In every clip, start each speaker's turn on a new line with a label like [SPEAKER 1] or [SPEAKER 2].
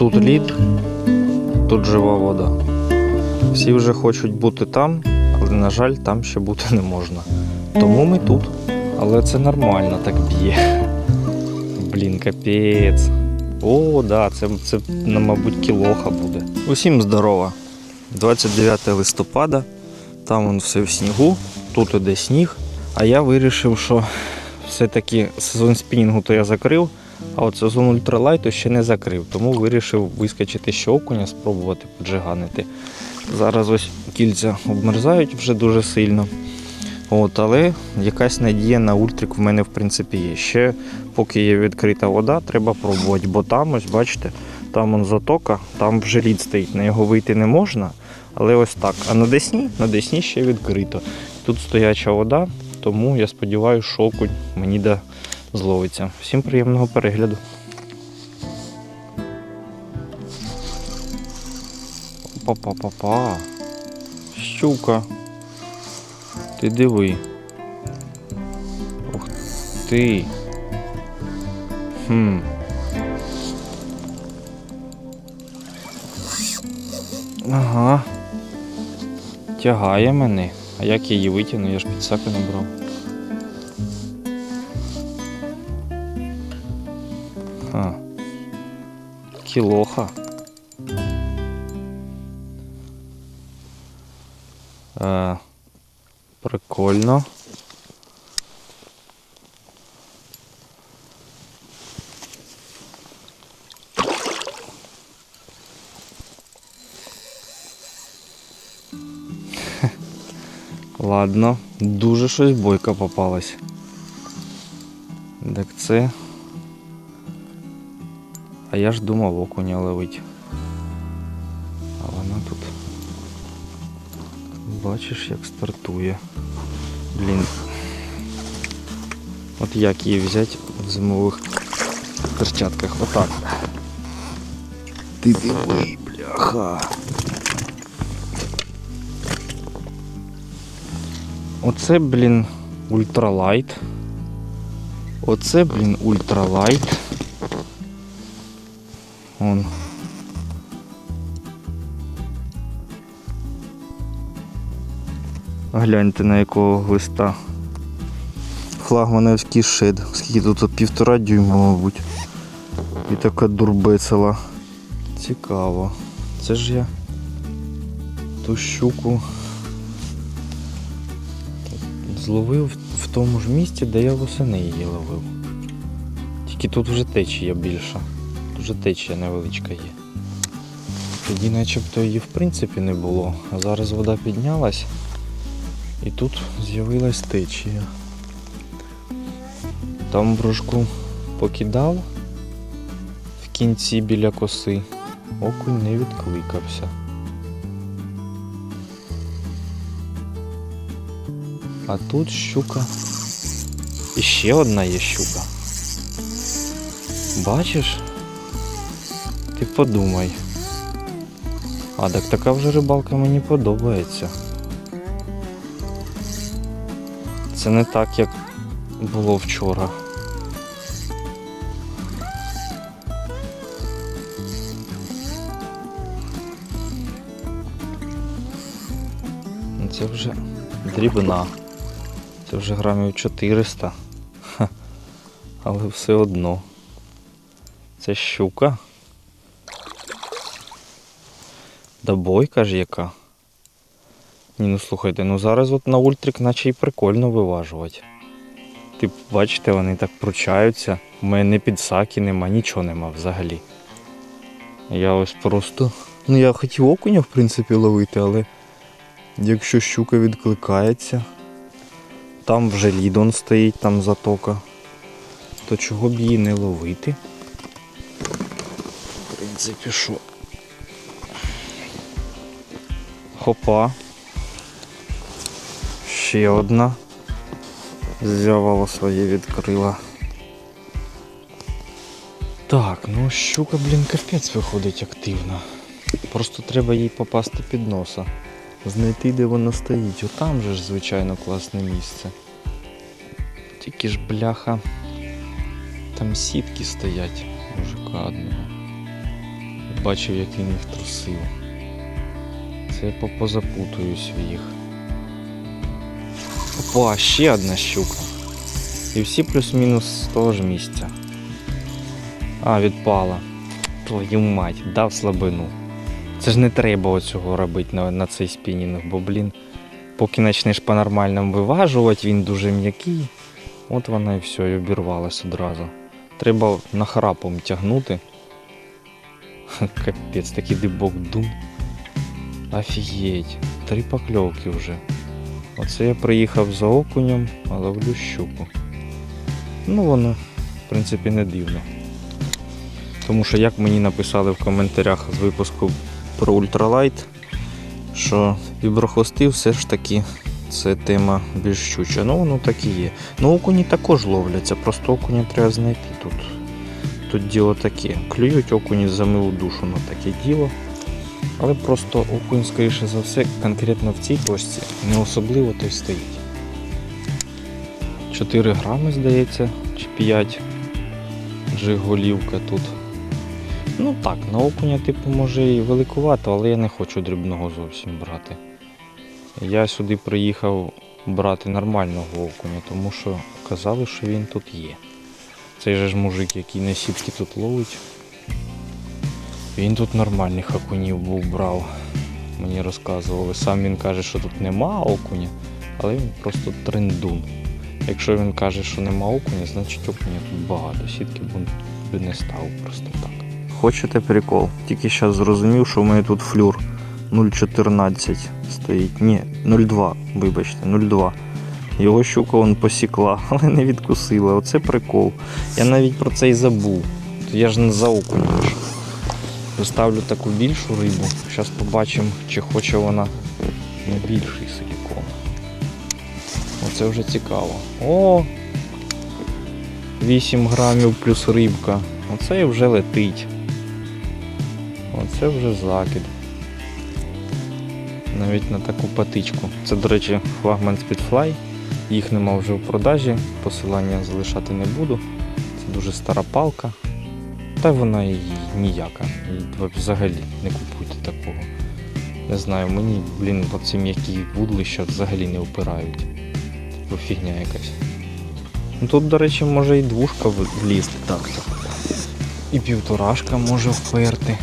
[SPEAKER 1] Тут лід, тут жива вода. Всі вже хочуть бути там, але, на жаль, там ще бути не можна. Тому ми тут. Але це нормально так б'є. Блін, капець. О, да, це, це мабуть, кілоха буде. Усім здорова. 29 листопада, там он все в снігу, тут іде сніг. А я вирішив, що все-таки сезон спінінгу то я закрив, а от сезон ультралайту ще не закрив. Тому вирішив вискочити ще окуня, спробувати поджиганити. Зараз ось кільця обмерзають вже дуже сильно. От, але якась надія на ультрик в мене в принципі є. Ще поки є відкрита вода, треба пробувати, бо там, ось бачите, там он затока, там вже лід стоїть, на його вийти не можна. Але ось так. А на Десні, на Десні ще відкрито. Тут стояча вода, тому я сподіваюся, що окунь мені да зловиться. Всім приємного перегляду. Па-па-па-па. Щука. Ти диви. Ух ти. Хм. Ага. Тягає мене. А як я її витягну, я ж підсаки не Ха. Кілоха. Е, прикольно. Ладно, дуже щось бойка попалась. Так це. А я ж думав окуня ловить. А вона тут. Бачиш, як стартує. Блін. От як її взяти в зимових перчатках. Отак. Ти диви, бляха. Оце, блін, ультралайт. Оце, блін, ультралайт. Вон. Гляньте на якого листа. Флагманівський шед. Скільки тут півтора дюйма, мабуть. І така дурбецела. Цікаво. Це ж я ту щуку зловив в тому ж місці, де я восени її ловив. Тільки тут вже течія більша. Вже течія невеличка є. Тоді начебто її в принципі не було, а зараз вода піднялась і тут з'явилась течія. Там брожку покидав в кінці біля коси, окунь не відкликався. А тут щука. І ще одна є щука. Бачиш? Ти подумай. А так така вже рибалка мені подобається. Це не так, як було вчора. Це вже дрібна. Це вже грамів 400. Ха. Але все одно. Це щука. Да бойка ж яка. Ні, ну слухайте, ну зараз от на ультрик наче і прикольно виважувати. Ти бачите, вони так пручаються. У мене не підсаки нема, нічого нема взагалі. Я ось просто. Ну я хотів окуня, в принципі, ловити, але якщо щука відкликається, там вже лідон стоїть, там затока, то чого б її не ловити? В принципі, що? Хопа. Ще одна. Зявало своє відкрила. Так, ну щука, блін, капець виходить активно. Просто треба їй попасти під носа. Знайти, де вона стоїть. Отам же ж, звичайно, класне місце. Тільки ж бляха. Там сітки стоять мужика одного. бачив, як він їх трусив. Це я попозапутуюсь в їх. Опа, ще одна щука. І всі плюс-мінус з того ж місця. А, відпала. Твою мать, дав слабину. Це ж не треба оцього робити на, на цей спінінг, бо, блін, поки почнеш по-нормальному виважувати, він дуже м'який. От вона і все, і обірвалась одразу. Треба нахрапом тягнути. Капець, такий дибок дум. Офігеть, три покльовки вже. Оце я приїхав за окунем, а ловлю щуку. Ну воно, в принципі, не дивно. Тому що як мені написали в коментарях з випуску про ультралайт, що віброхвости все ж таки це тема більш щуча. Ну воно так і є. Ну окуні також ловляться, просто окуня треба знайти тут. Тут діло таке. Клюють окуні за милу душу на таке діло. Але просто окунь, скоріше за все, конкретно в цій точці не особливо той стоїть. 4 грами, здається, чи 5 джиголівка тут. Ну так, на окуня, типу, може і великувато, але я не хочу дрібного зовсім брати. Я сюди приїхав брати нормального окуня, тому що казали, що він тут є. Цей же ж мужик, який на сітки тут ловить. Він тут нормальних окунів був брав. Мені розказували. Сам він каже, що тут нема окуня, але він просто трендун. Якщо він каже, що нема окуня, значить окуня тут багато. Сітки б не став просто так. Хочете прикол? Тільки зараз зрозумів, що в мене тут флюр 0,14 стоїть. Ні, 0,2, вибачте, 0,2. Його щука он посікла, але не відкусила. Оце прикол. Я навіть про це і забув. Я ж не за окунь пішов. Поставлю таку більшу рибу. Зараз побачимо, чи хоче вона на більший силікон. Оце вже цікаво. О! 8 грамів плюс рибка. Оце і вже летить. Оце вже закид. Навіть на таку патичку. Це, до речі, флагман Speedfly. Їх нема вже в продажі, посилання залишати не буду. Це дуже стара палка. Та вона і ніяка. І взагалі не купуйте такого. Не знаю, мені, блін, оці м'які вудлища взагалі не впирають. Типу фігня якась. Ну тут, до речі, може і двушка влізти так. І півторашка може вперти.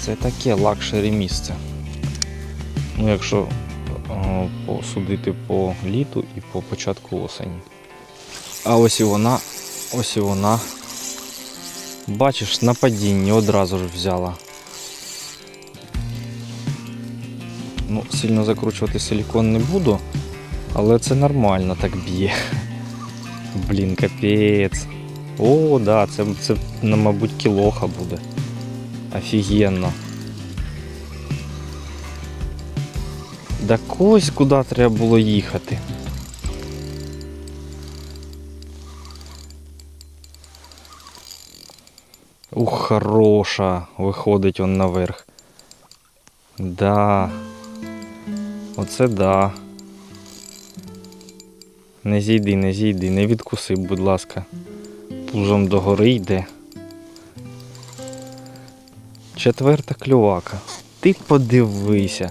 [SPEAKER 1] Це таке лакшері місце. Ну, якщо о, посудити по літу і по початку осені. А ось і вона, ось і вона. Бачиш, на падінні одразу ж взяла. Ну, сильно закручувати силікон не буду, але це нормально так б'є. Блін, капець. О, да, це, це мабуть, кілоха буде. Офігенно. Да ось куди треба було їхати. Ух, хороша. Виходить он наверх. Да. Оце да. Не зійди, не зійди, не відкуси, будь ласка. Пузом догори йде. Четверта клювака. Ти подивися.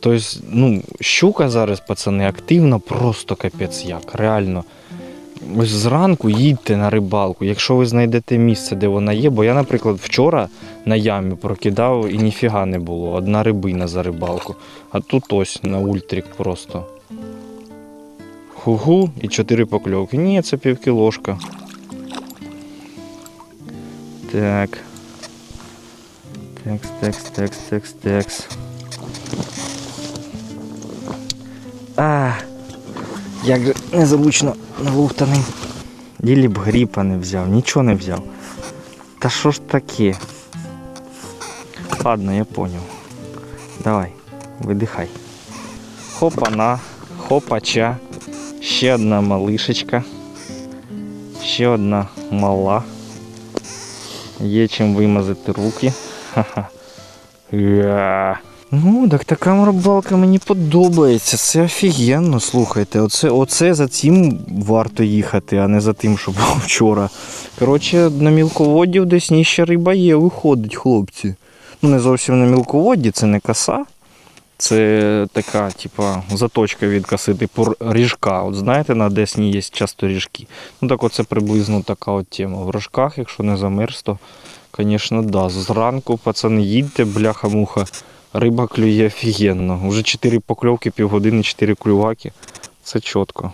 [SPEAKER 1] Тобто, ну, щука зараз, пацани, активна, просто капець як, реально. Ось зранку їдьте на рибалку, якщо ви знайдете місце, де вона є. Бо я, наприклад, вчора на ямі прокидав і ніфіга не було. Одна рибина за рибалку. А тут ось на ультрик просто. Ху-ху і чотири покльовки. Ні, це півкілошка. Так. Текс, текс, текс, текс, текс. А, як же незручно налуфтаний. Ділі б гріпа не взяв, нічого не взяв. Та що ж таке? Ладно, я поняв. Давай, видихай. Хопана, хопача. Ще одна малишечка. Ще одна мала. Є чим вимазати руки. Ха-ха. Ну, так така рибалка мені подобається. Це офігенно, слухайте. Оце, оце за цим варто їхати, а не за тим, що було вчора. Коротше, на мілководді в Десні ще риба є, виходить, хлопці. Ну, не зовсім на мілководді, це не коса. Це така, типа, заточка від коси, типу ріжка. От знаєте, на Десні є часто ріжки. Ну так оце приблизно така от тема. В рожках, якщо не замерз, то, звісно, да. Зранку, пацани, їдьте, бляха-муха. Риба клює офігенно. Уже 4 покльовки, півгодини, 4 клюваки. Це чітко.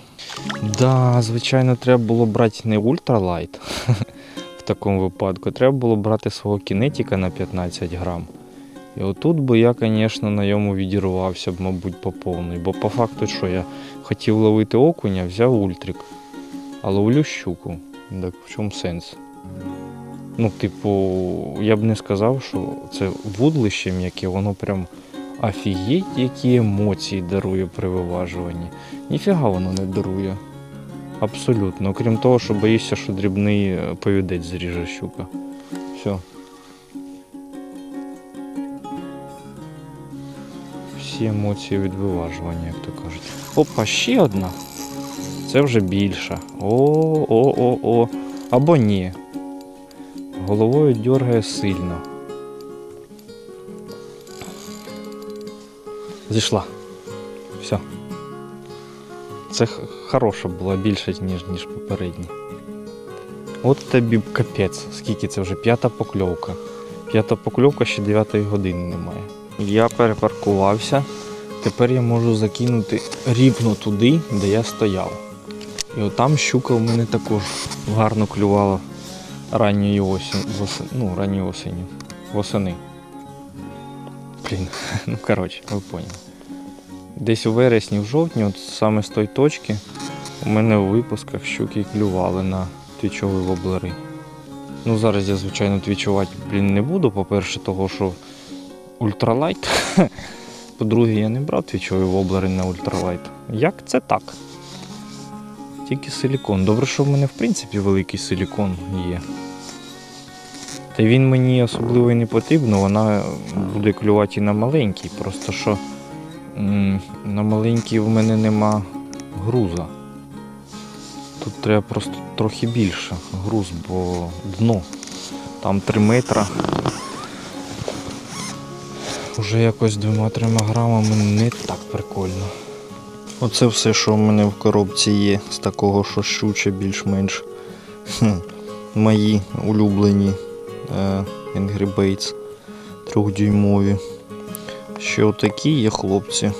[SPEAKER 1] Да, звичайно, треба було брати не ультралайт в такому випадку. Треба було брати свого кінетика на 15 грам. І отут би я, звісно, на йому відірвався б, мабуть, по повній. Бо по факту, що я хотів ловити окуня, взяв ультрик, а ловлю щуку. Так в чому сенс? Ну, типу, я б не сказав, що це вудлище м'яке, воно прям офігеть, які емоції дарує при виважуванні. Ніфіга воно не дарує. Абсолютно. Окрім того, що боїшся, що дрібний е, повідець зріже щука. Все. Всі емоції від виважування, як то кажуть. Опа, ще одна. Це вже більша. О, о, о, о. Або ні. Головою дергає сильно. Зійшла. Все. Це хороша була більше, ніж, ніж попередні. От тобі капець, скільки це вже п'ята покльовка. П'ята покльовка ще 9 години немає. Я перепаркувався. Тепер я можу закинути рівно туди, де я стояв. І отам щука у мене також гарно клювала ранньої осінь, восени, ну, ранньої осені. Восени. Блін, ну коротше, ви поняли. Десь у вересні, в жовтні, от саме з тої точки, у мене у випусках щуки клювали на твічові воблери. Ну, зараз я, звичайно, твічувати, блін, не буду. По-перше, того, що ультралайт. По-друге, я не брав твічові воблери на ультралайт. Як це так? Тільки силікон. Добре, що в мене в принципі великий силікон є. Та він мені особливо і не потрібно, вона буде клювати і на маленький. Просто що на маленький в мене нема груза. Тут треба просто трохи більше груз, бо дно. Там 3 метра. Уже якось двома-трьома грамами не так прикольно. Оце все, що в мене в коробці є, з такого, що щуче більш-менш. Мої улюблені Angry Baits трьохдюймові. Ще отакі є хлопці.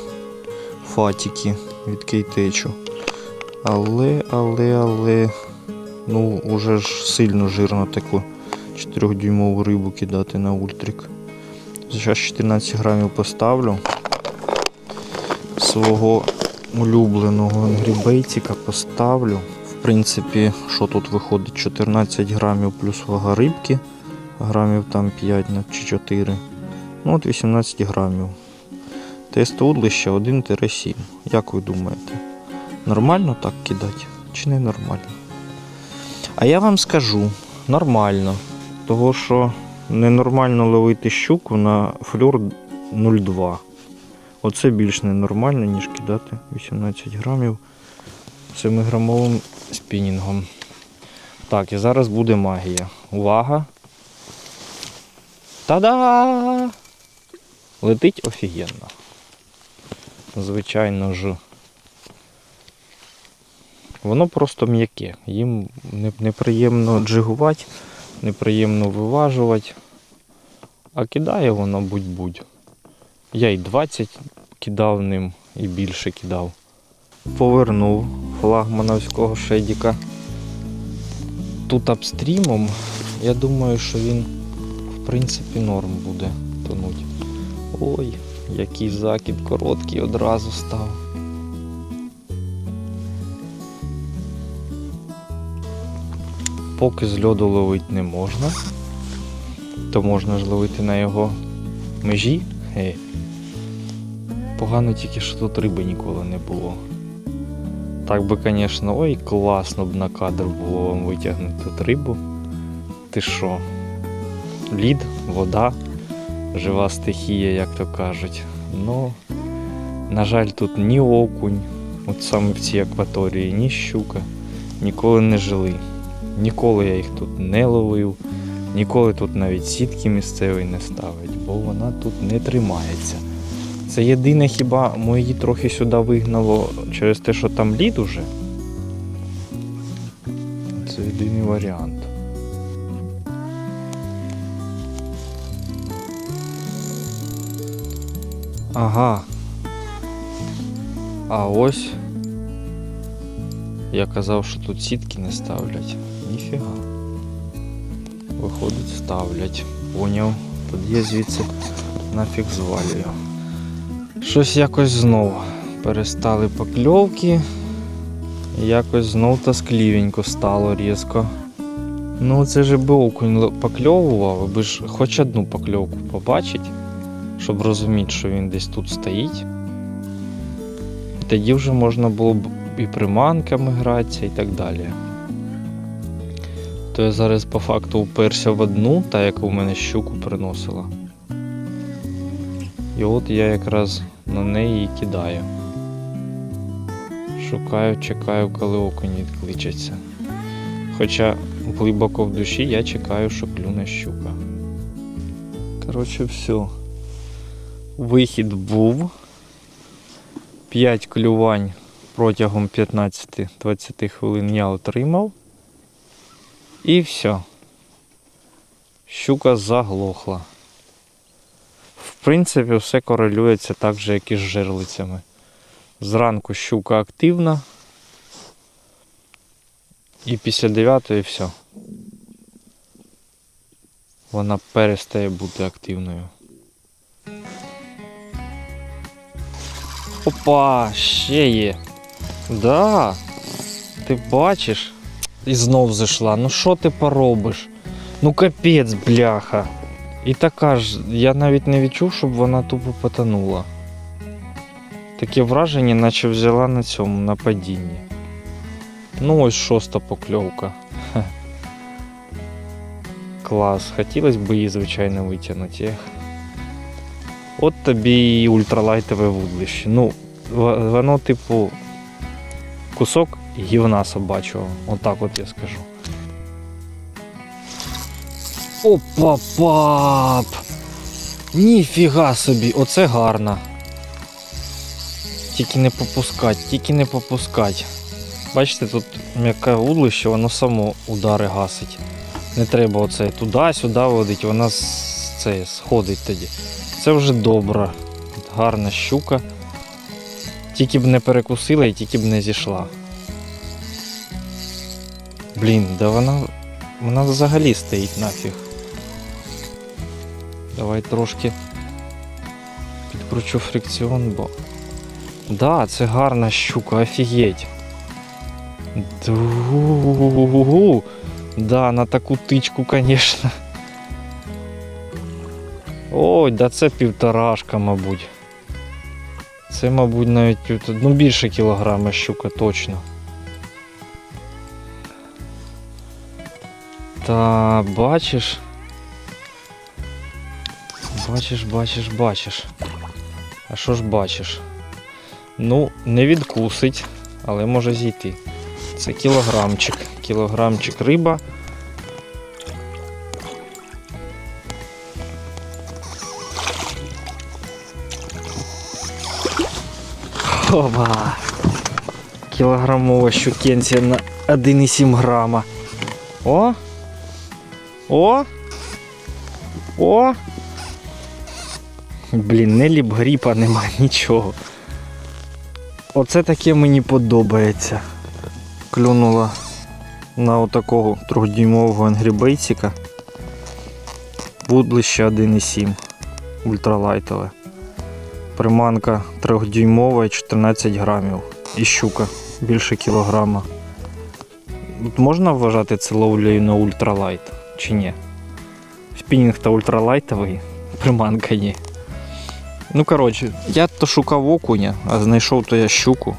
[SPEAKER 1] Фатіки від кейтечу. Але, але, але. Ну, уже ж сильно жирно таку 4-дюймову рибу кидати на ультрик. Зараз 14 грамів поставлю. Свого улюбленого грібейтика поставлю. В принципі, що тут виходить? 14 грамів плюс вага рибки. Грамів там 5 чи 4. Ну от 18 грамів. Тест удлища 1-7. Як ви думаєте? Нормально так кидати? Чи не нормально? А я вам скажу, нормально. Того що ненормально ловити щуку на флюр 0,2. Оце більш ненормально, ніж кидати 18 грамів 7-грамовим спінінгом. Так, і зараз буде магія. Увага! Та-да! Летить офігенно. Звичайно ж. Воно просто м'яке. Їм неприємно джигувати, неприємно виважувати. А кидає воно будь-будь. Я й 20 кидав ним і більше кидав. Повернув флагмановського шедіка. Тут апстрімом, я думаю, що він в принципі норм буде тонуть. Ой, який закид короткий одразу став. Поки з льоду ловити не можна, то можна ж ловити на його межі. Гей. Погано тільки, що тут риби ніколи не було. Так би, звісно, ой, класно б на кадр було вам витягнути тут рибу. Ти що? Лід, вода, жива стихія, як то кажуть. Ну, на жаль, тут ні окунь, от саме в цій акваторії, ні щука, ніколи не жили. Ніколи я їх тут не ловив, ніколи тут навіть сітки місцеві не ставить, бо вона тут не тримається. Це єдине хіба мої трохи сюди вигнало через те, що там лід уже. Це єдиний варіант. Ага. А ось. Я казав, що тут сітки не ставлять. Ніфіга. Виходить, ставлять. Поняв. Тоді я звідси нафіг звалюю. Щось якось знов перестали покльовки. Якось знов тасклівенько стало різко. Ну, це ж би окунь покльовував, аби ж хоч одну покльовку побачить, щоб розуміти, що він десь тут стоїть. Тоді вже можна було б і приманками гратися і так далі. То я зараз по факту уперся в одну, та яка у мене щуку приносила. І от я якраз на неї і кидаю. Шукаю, чекаю, коли окунь відкличеться. Хоча глибоко в душі я чекаю, що клюне щука. Коротше, все. Вихід був. 5 клювань протягом 15-20 хвилин я отримав. І все. Щука заглохла. В принципі, все корелюється так же, як і з жерлицями. Зранку щука активна. І після 9 все. Вона перестає бути активною. Опа, ще є. Да. Ти бачиш? І знов зайшла. Ну що ти поробиш? Ну капець, бляха. І така ж, я навіть не відчув, щоб вона тупо потонула. Таке враження, наче взяла на цьому, на падінні. Ну ось шоста покльовка. Хе. Клас. Хотілося б її, звичайно, витягнути. От тобі і ультралайтове вудлище. Ну, воно, типу, кусок гівна собачого. Отак от я скажу. Опа, пап! Ніфіга собі, оце гарно. Тільки не попускать, тільки не попускать. Бачите, тут м'яке вудлище, воно само удари гасить. Не треба оце туди-сюди водить, вона це сходить тоді. Це вже добра, гарна щука. Тільки б не перекусила і тільки б не зійшла. Блін, да вона. Вона взагалі стоїть нафіг. Давай трошки підкручу фрикціон, бо. Да, це гарна щука, офігеть. Ду. Да, на таку тичку, конечно. Ой, да це півторашка, мабуть. Це, мабуть, навіть ну, більше кілограма щука точно. Та бачиш. Бачиш, бачиш, бачиш. А що ж бачиш? Ну, не відкусить, але може зійти. Це кілограмчик. Кілограмчик риба. Оба. Кілограмова щукенція на 1,7 грама. О! О! О! Блін, не ліпгріпа нема нічого. Оце таке мені подобається. Клюнула на отакого трьохдюймового ангрібейсика. Будлище 1,7 ультралайтове. Приманка трьохдюймова і 14 грамів. І щука більше кілограма. Можна вважати це ловлею на ультралайт чи ні? Спінінг та ультралайтовий, приманка ні. Ну, коротше, я то шукав окуня, а знайшов то я щуку.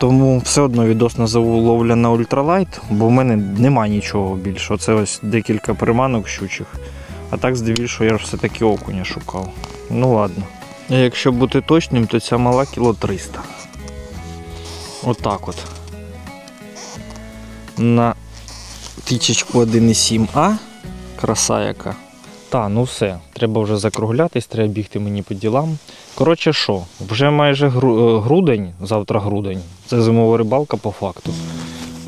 [SPEAKER 1] Тому все одно відос назову ловля на ультралайт, бо в мене нема нічого більше. Оце ось декілька приманок щучих. А так здебільшого я ж все-таки окуня шукав. Ну ладно. Якщо бути точним, то ця мала кіло 300. Отак от. На Тичечку 1,7А. Краса яка. Та, ну все, треба вже закруглятись, треба бігти мені по ділам. Коротше, що, вже майже е, грудень, завтра грудень. Це зимова рибалка по факту.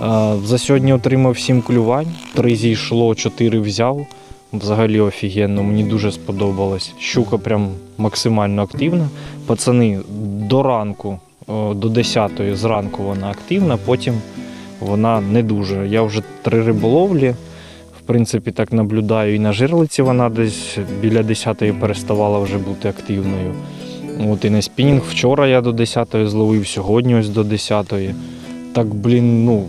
[SPEAKER 1] Е, За сьогодні отримав 7 клювань, 3 зійшло, 4 взяв. Взагалі офігенно, мені дуже сподобалось. Щука прям максимально активна. Пацани, до ранку, до 10 зранку вона активна, потім вона не дуже. Я вже три риболовлі. В принципі, так наблюдаю. І на жирлиці вона десь біля 10 переставала вже бути активною. От і на спінінг вчора я до 10 зловив, сьогодні ось до 10. Так, блін, ну,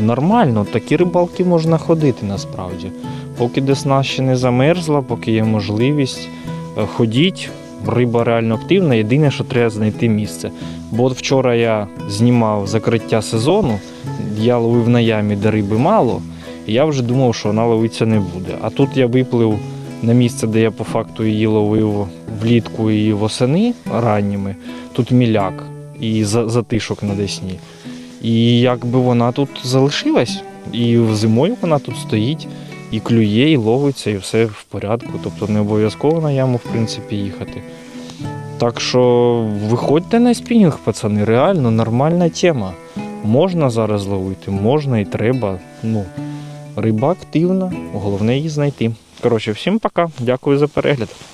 [SPEAKER 1] нормально, такі рибалки можна ходити насправді. Поки десна ще не замерзла, поки є можливість, е, ходіть. Риба реально активна. Єдине, що треба знайти місце. Бо от вчора я знімав закриття сезону, я ловив на ямі, де риби мало, і я вже думав, що вона ловитися не буде. А тут я виплив на місце, де я по факту її ловив влітку і восени ранніми. Тут міляк і затишок на десні. І якби вона тут залишилась, і зимою вона тут стоїть, і клює, і ловиться, і все в порядку. Тобто не обов'язково на яму, в принципі, їхати. Так що виходьте на спінінг, пацани, реально нормальна тема. Можна зараз ловити, можна і треба. Ну, риба активна, головне її знайти. Коротше, всім пока. Дякую за перегляд.